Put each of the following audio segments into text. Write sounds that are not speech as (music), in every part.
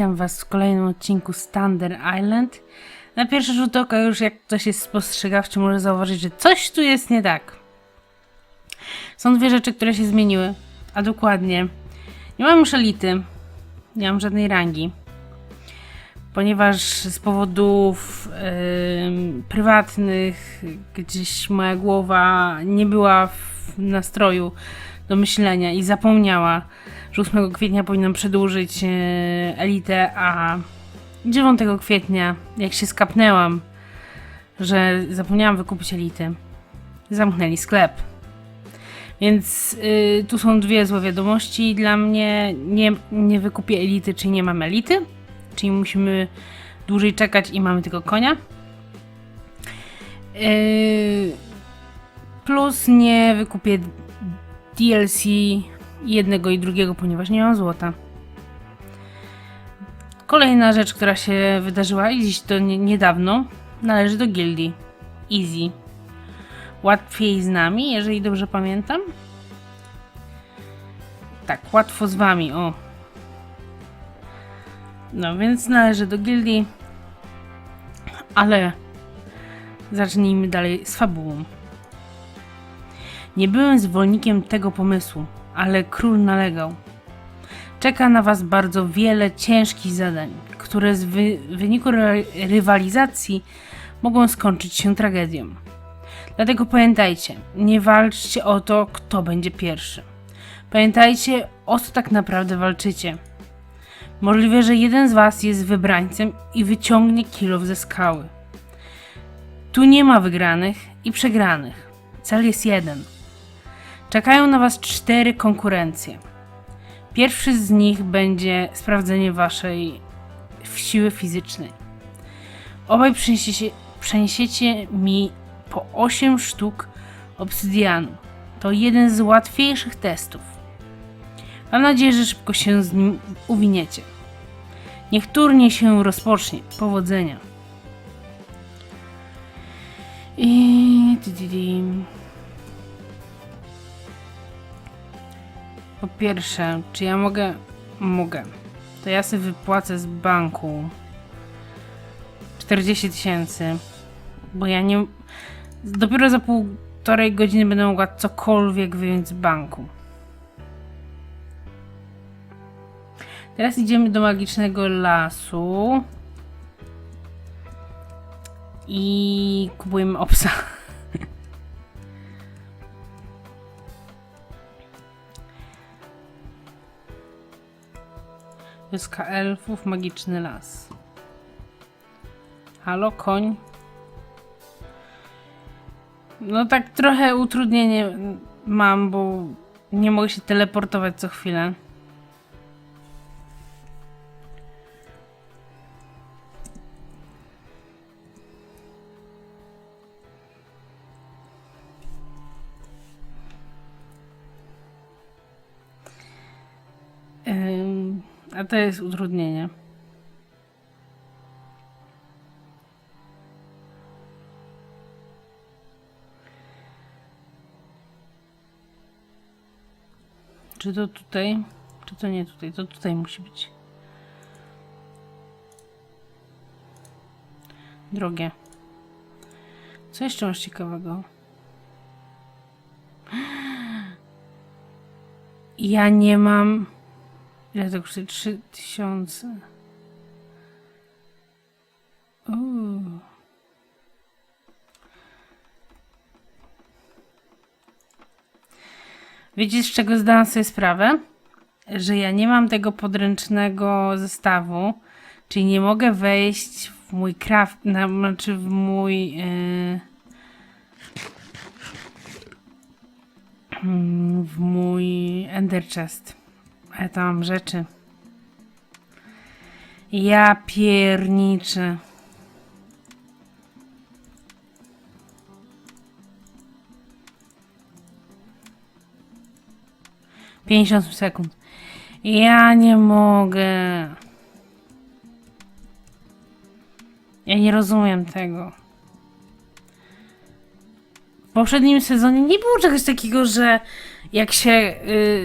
witam Was w kolejnym odcinku Thunder Island. Na pierwszy rzut oka już jak ktoś jest spostrzegawczy może zauważyć, że coś tu jest nie tak. Są dwie rzeczy, które się zmieniły, a dokładnie nie mam już elity, nie mam żadnej rangi, ponieważ z powodów em, prywatnych gdzieś moja głowa nie była w nastroju do myślenia i zapomniała, że 8 kwietnia powinnam przedłużyć e, elitę, a 9 kwietnia, jak się skapnęłam, że zapomniałam wykupić elity, zamknęli sklep. Więc y, tu są dwie złe wiadomości dla mnie. Nie, nie wykupię elity, czyli nie mam elity, czyli musimy dłużej czekać i mamy tylko konia. Yy, plus nie wykupię DLC jednego i drugiego, ponieważ nie mam złota. Kolejna rzecz, która się wydarzyła i dziś to nie, niedawno, należy do gildii. Easy. Łatwiej z nami, jeżeli dobrze pamiętam. Tak, łatwo z wami, o. No więc należy do gildii. Ale zacznijmy dalej z fabułą. Nie byłem zwolennikiem tego pomysłu, ale król nalegał. Czeka na Was bardzo wiele ciężkich zadań, które z wy wyniku ry- rywalizacji mogą skończyć się tragedią. Dlatego pamiętajcie, nie walczcie o to, kto będzie pierwszy. Pamiętajcie, o co tak naprawdę walczycie. Możliwe, że jeden z Was jest wybrańcem i wyciągnie kilow ze skały. Tu nie ma wygranych i przegranych. Cel jest jeden. Czekają na Was cztery konkurencje. Pierwszy z nich będzie sprawdzenie Waszej siły fizycznej. Obaj przeniesiecie, przeniesiecie mi po 8 sztuk obsydianu. To jeden z łatwiejszych testów. Mam nadzieję, że szybko się z nim uwiniecie. Niech turniej się rozpocznie. Powodzenia. I... Po pierwsze, czy ja mogę? Mogę. To ja sobie wypłacę z banku 40 tysięcy, bo ja nie. Dopiero za półtorej godziny będę mogła cokolwiek wyjąć z banku. Teraz idziemy do magicznego lasu i kupujemy obsa. (laughs) Wioska elfów, magiczny las. Halo, koń. No tak trochę utrudnienie mam, bo nie mogę się teleportować co chwilę. Ym, a to jest utrudnienie. Czy to tutaj? Czy to nie tutaj? To tutaj musi być. Drogie. Co jeszcze masz ciekawego? (gasps) Ja nie mam. Ile to kosztuje? 3000. Uuu. Z czego zdałam sobie sprawę? Że ja nie mam tego podręcznego zestawu, czyli nie mogę wejść w mój craft, na, znaczy w mój. Yy, w mój Ender Chest. Ja tam rzeczy. Ja pierniczę. Pięćdziesiąt sekund. Ja nie mogę. Ja nie rozumiem tego. w poprzednim sezonie nie było czegoś takiego, że jak się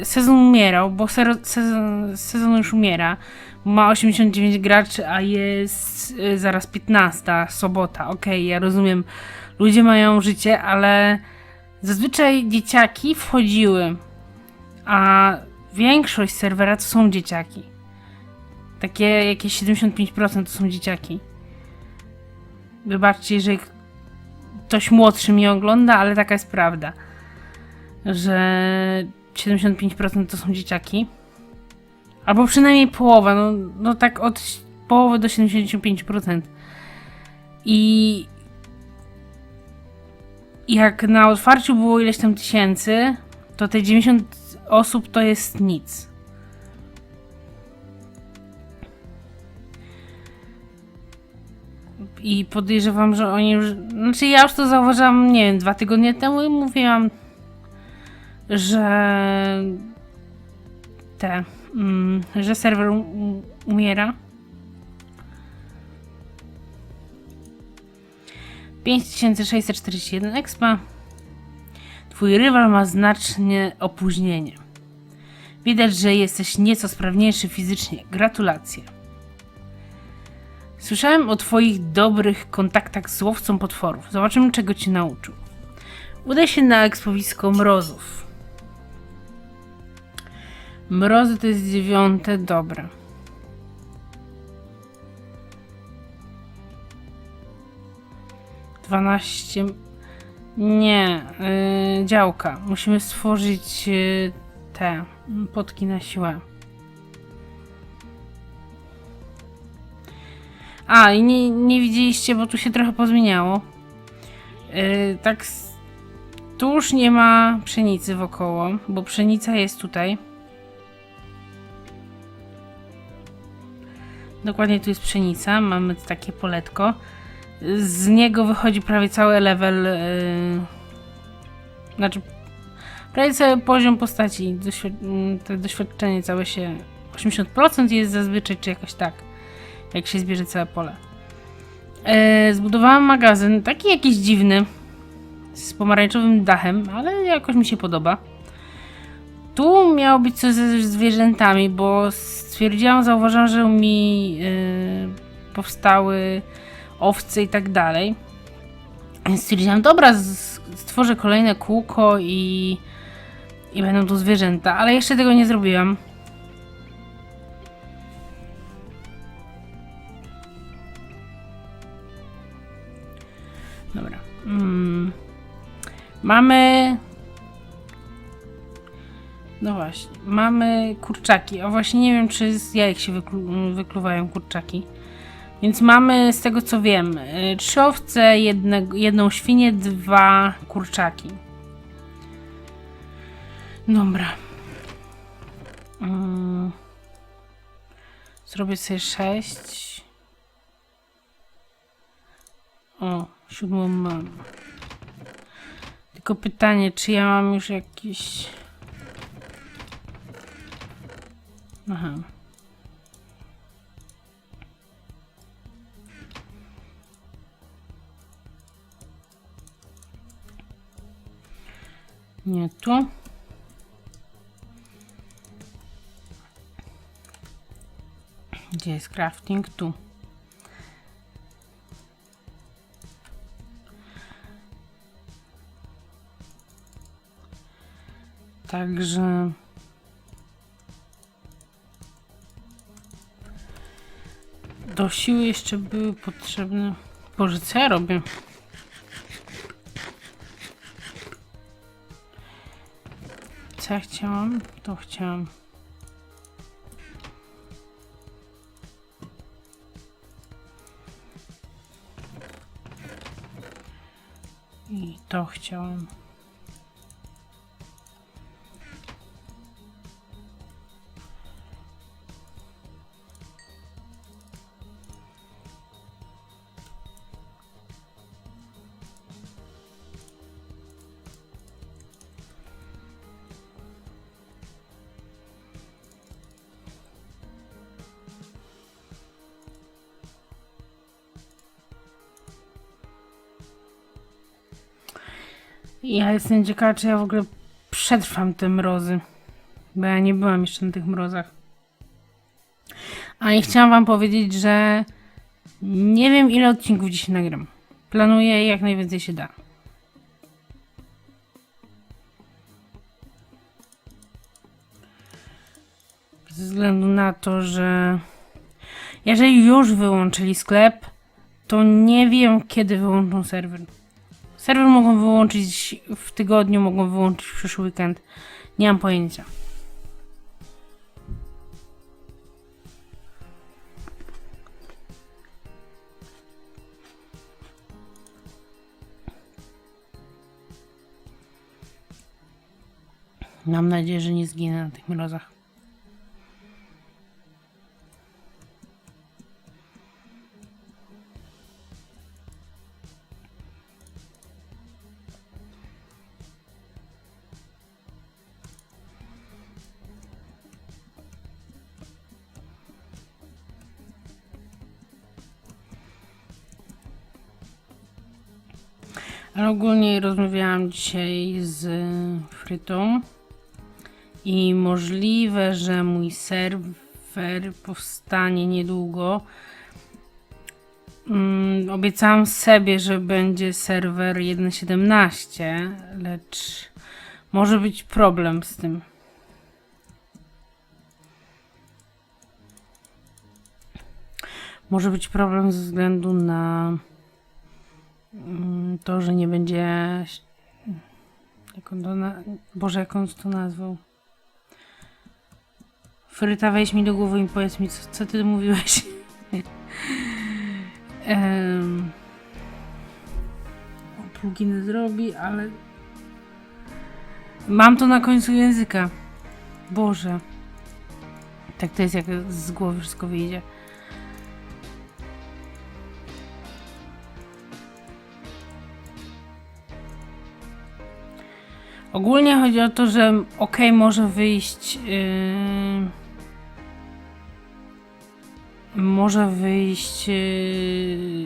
y, sezon umierał, bo sezon, sezon już umiera, ma 89 graczy, a jest y, zaraz 15, sobota. Okej, ja rozumiem, ludzie mają życie, ale zazwyczaj dzieciaki wchodziły, a większość serwera to są dzieciaki. Takie jakieś 75% to są dzieciaki. Wybaczcie, jeżeli ktoś młodszy mnie ogląda, ale taka jest prawda, że 75% to są dzieciaki. Albo przynajmniej połowa, no, no tak od połowy do 75%. I jak na otwarciu było ileś tam tysięcy, to te 90 osób to jest nic. I podejrzewam, że oni już. Znaczy, ja już to zauważyłam, nie wiem, dwa tygodnie temu i mówiłam, że. Te. Mm, że serwer um, umiera. 5641 expa. Twój rywal ma znacznie opóźnienie. Widać, że jesteś nieco sprawniejszy fizycznie. Gratulacje. Słyszałem o twoich dobrych kontaktach z łowcą potworów. Zobaczymy, czego ci nauczył. Udaj się na ekspowisko mrozów. Mrozy to jest dziewiąte, dobra. Dwanaście. Nie, yy, działka. Musimy stworzyć yy, te potki na siłę. A, i nie, nie widzieliście, bo tu się trochę pozmieniało. Yy, tak. Tu już nie ma pszenicy wokoło, bo pszenica jest tutaj. Dokładnie tu jest pszenica. Mamy takie poletko. Z niego wychodzi prawie cały level. Yy, znaczy, prawie cały poziom postaci. Doświad- mm, to doświadczenie całe się. 80% jest zazwyczaj, czy jakoś tak jak się zbierze całe pole. E, zbudowałam magazyn, taki jakiś dziwny, z pomarańczowym dachem, ale jakoś mi się podoba. Tu miało być coś ze zwierzętami, bo stwierdziłam, zauważyłam, że mi e, powstały owce i tak dalej. Stwierdziłam, dobra, stworzę kolejne kółko i, i będą tu zwierzęta, ale jeszcze tego nie zrobiłam. Dobra. Mm. Mamy. No właśnie. Mamy kurczaki. A właśnie nie wiem, czy z jajek się wyklu- wykluwają kurczaki. Więc mamy, z tego co wiem, y, trzy owce, jedne, jedną świnię, dwa kurczaki. Dobra. Mm. Zrobię sobie sześć. O, siódmą mam. Tylko pytanie, czy ja mam już jakieś... Aha. Nie tu. Gdzie jest crafting? Tu. Także. Do siły jeszcze były potrzebne. Boże, co ja robię? Co ja chciałam? To chciałam. I to chciałam. Ja jestem ciekawa, czy ja w ogóle przetrwam te mrozy. Bo ja nie byłam jeszcze na tych mrozach. A i chciałam wam powiedzieć, że nie wiem ile odcinków dzisiaj nagram. Planuję jak najwięcej się da. Ze względu na to, że jeżeli już wyłączyli sklep, to nie wiem kiedy wyłączą serwer. Serwer mogą wyłączyć w tygodniu, mogą wyłączyć w przyszły weekend. Nie mam pojęcia. Mam nadzieję, że nie zginę na tych mrozach. Ale ogólnie rozmawiałam dzisiaj z Frytą i możliwe, że mój serwer powstanie niedługo. Mm, obiecałam sobie, że będzie serwer 1.17, lecz może być problem z tym. Może być problem ze względu na to, że nie będzie. Jak on to na... Boże, jak on to nazwał? Fryta, weź mi do głowy i powiedz mi, co, co ty mówiłeś. (laughs) um, pluginy zrobi, ale. Mam to na końcu języka. Boże. Tak to jest, jak z głowy wszystko wyjdzie. Ogólnie chodzi o to, że ok, może wyjść. Yy, może wyjść yy,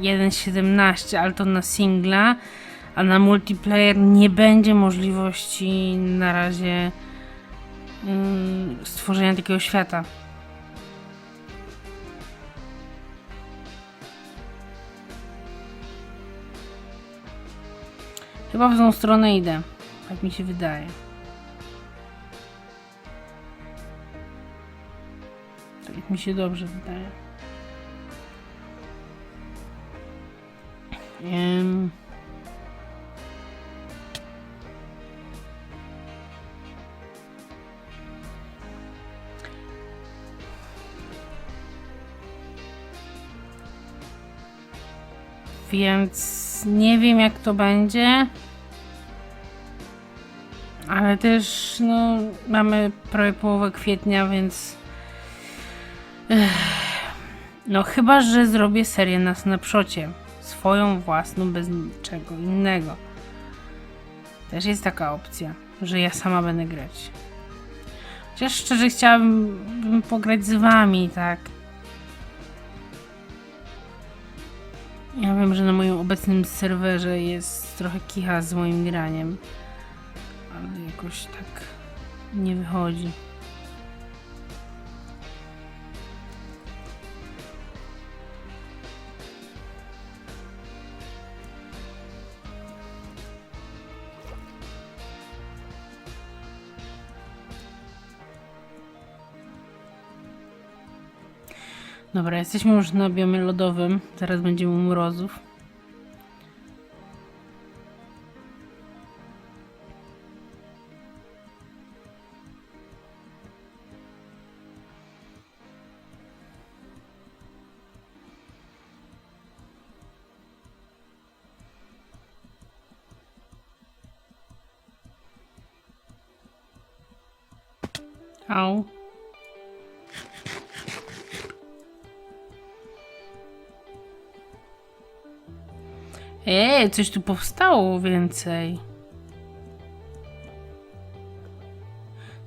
1.17, ale to na singla, a na multiplayer nie będzie możliwości na razie yy, stworzenia takiego świata. Chyba w tą stronę idę. Tak mi się wydaje. Tak mi się dobrze wydaje. Em. Więc nie wiem jak to będzie. Ale też, no, mamy prawie połowę kwietnia, więc. No, chyba, że zrobię serię na snapshocie. Swoją własną, bez niczego innego. Też jest taka opcja, że ja sama będę grać. Chociaż szczerze chciałabym pograć z wami, tak. Ja wiem, że na moim obecnym serwerze jest trochę kicha z moim graniem ale jakoś tak nie wychodzi. Dobra, jesteśmy już na biomie lodowym. Teraz będziemy mrozów. Ej, coś tu powstało więcej.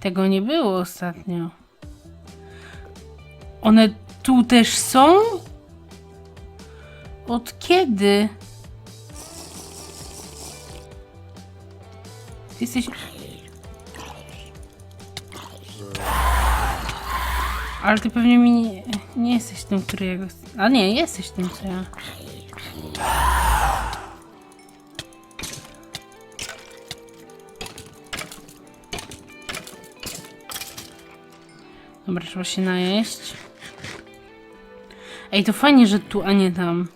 Tego nie było ostatnio. One tu też są? Od kiedy? Ty jesteś... Ale ty pewnie mi nie, nie jesteś tym, który jego... A nie, jesteś tym, co ja. Dobra, trzeba się najeść. Ej, to fajnie, że tu, a nie tam.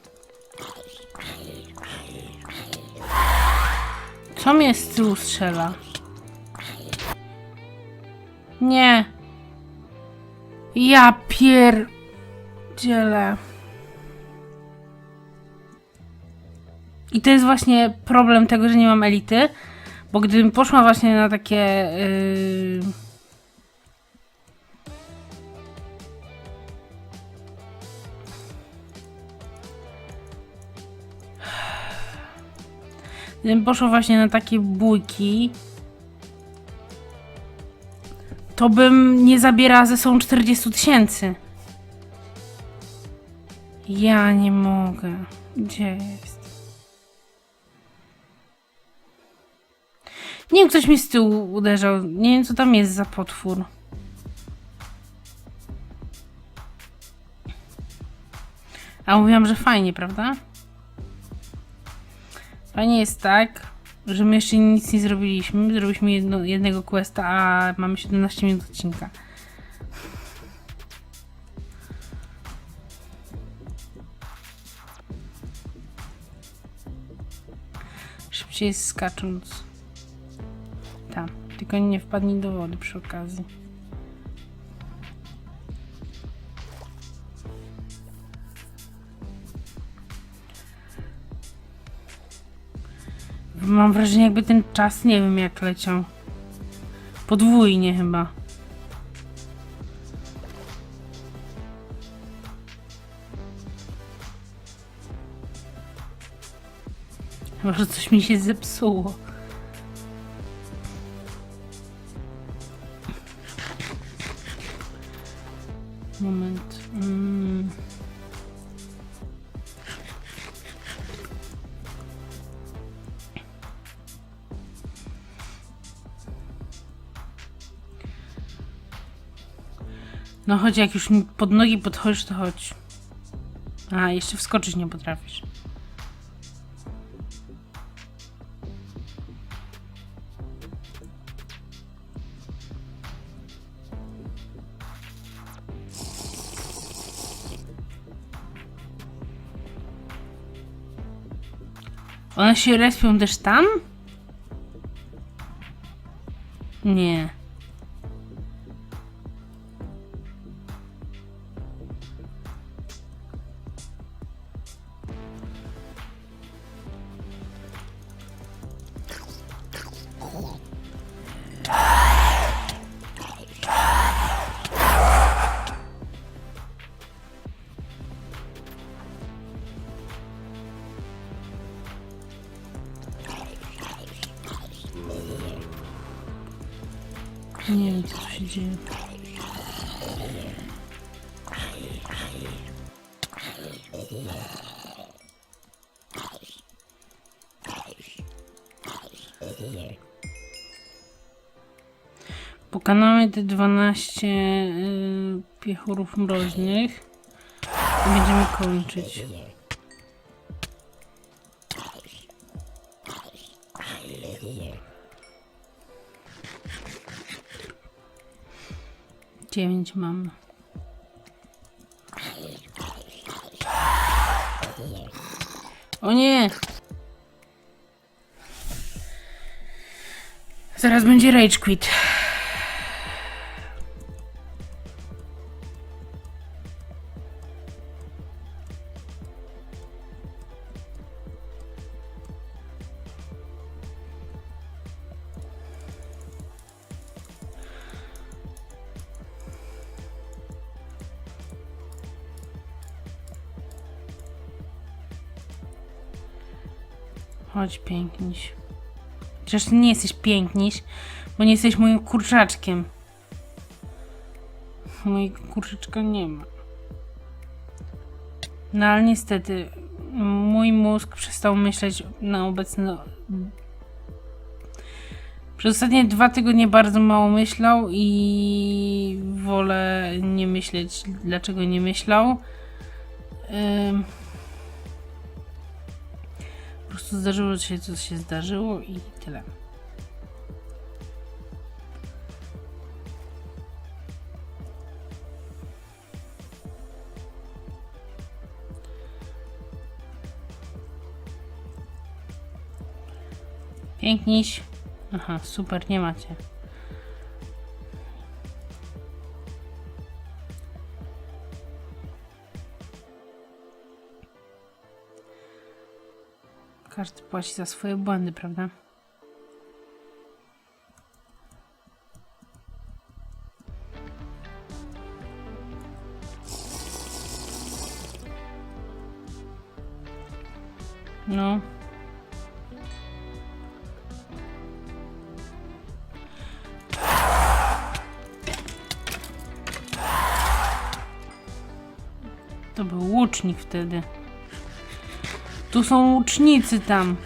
Co mnie z tyłu strzela? Nie. Ja pierdzielę. I to jest właśnie problem tego, że nie mam elity, bo gdybym poszła właśnie na takie... Yy... Gdybym poszła właśnie na takie bójki, to bym nie zabierała ze sobą 40 tysięcy. Ja nie mogę. Gdzie jest? Nie wiem, ktoś mi z tyłu uderzał. Nie wiem, co tam jest za potwór. A mówiłam, że fajnie, prawda? Fajnie jest tak, że my jeszcze nic nie zrobiliśmy. Zrobiliśmy jedno, jednego questa, a mamy 17 minut odcinka. Szybciej skacząc. Tam. Tylko nie wpadnij do wody przy okazji. Mam wrażenie, jakby ten czas nie wiem jak leciał. Podwójnie chyba. Może coś mi się zepsuło. Chodź, jak już mi pod nogi podchodzisz, to chodź. A, jeszcze wskoczyć nie potrafisz. One się respią też tam? Nie. Nie wiem, co się dzieje. Pokonamy te 12 y, piechurów mroźnych i będziemy kończyć. Dziewięć mam. O nie! Zaraz będzie rage quit. Chodź, piękniś. Przecież ty nie jesteś piękniś, bo nie jesteś moim kurczaczkiem. Mojego kurczyczka nie ma. No ale niestety, mój mózg przestał myśleć na obecny... Przez ostatnie dwa tygodnie bardzo mało myślał i wolę nie myśleć, dlaczego nie myślał. Ym. Prostu zdarzyło się, co się zdarzyło i tyle. Piękniś. Aha, super, nie macie. Każdy płaci za swoje błędy, prawda? No. To był łucznik wtedy. Tu są łucznicy tam.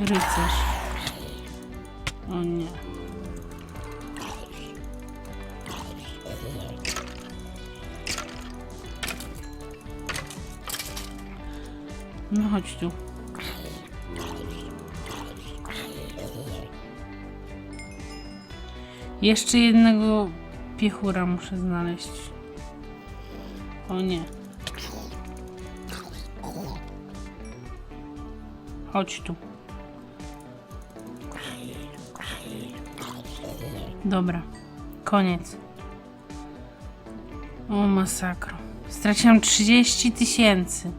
Rycerz. O nie. No chodź tu. Jeszcze jednego piechura muszę znaleźć. O nie. Chodź tu. Dobra. Koniec. O masakro. Straciłam 30 tysięcy.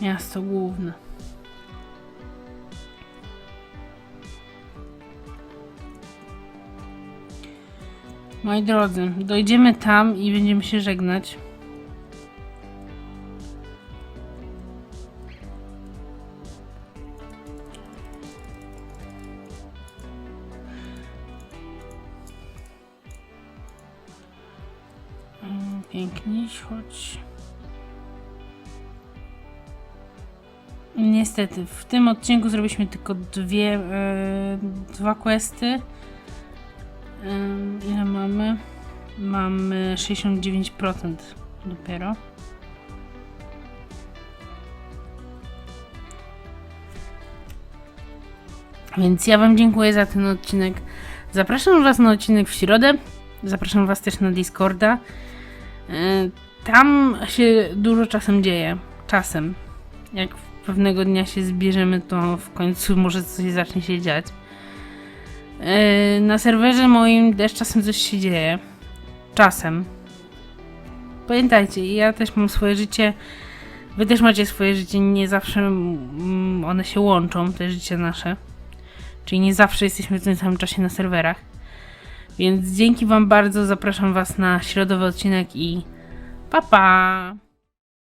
Miasto główne. Moi drodzy, dojdziemy tam i będziemy się żegnać. Mm, Pięknie, chodź. Niestety, w tym odcinku zrobiliśmy tylko dwie, e, dwa questy. Ile mamy? Mamy 69% dopiero. Więc ja Wam dziękuję za ten odcinek. Zapraszam Was na odcinek w środę. Zapraszam Was też na Discorda. Yy, Tam się dużo czasem dzieje. Czasem. Jak pewnego dnia się zbierzemy, to w końcu może coś zacznie się dziać. Yy, Na serwerze moim też czasem coś się dzieje. Czasem. Pamiętajcie, ja też mam swoje życie. Wy też macie swoje życie. Nie zawsze mm, one się łączą, te życie nasze. Czyli nie zawsze jesteśmy w tym samym czasie na serwerach. Więc dzięki Wam bardzo. Zapraszam Was na środowy odcinek i pa pa!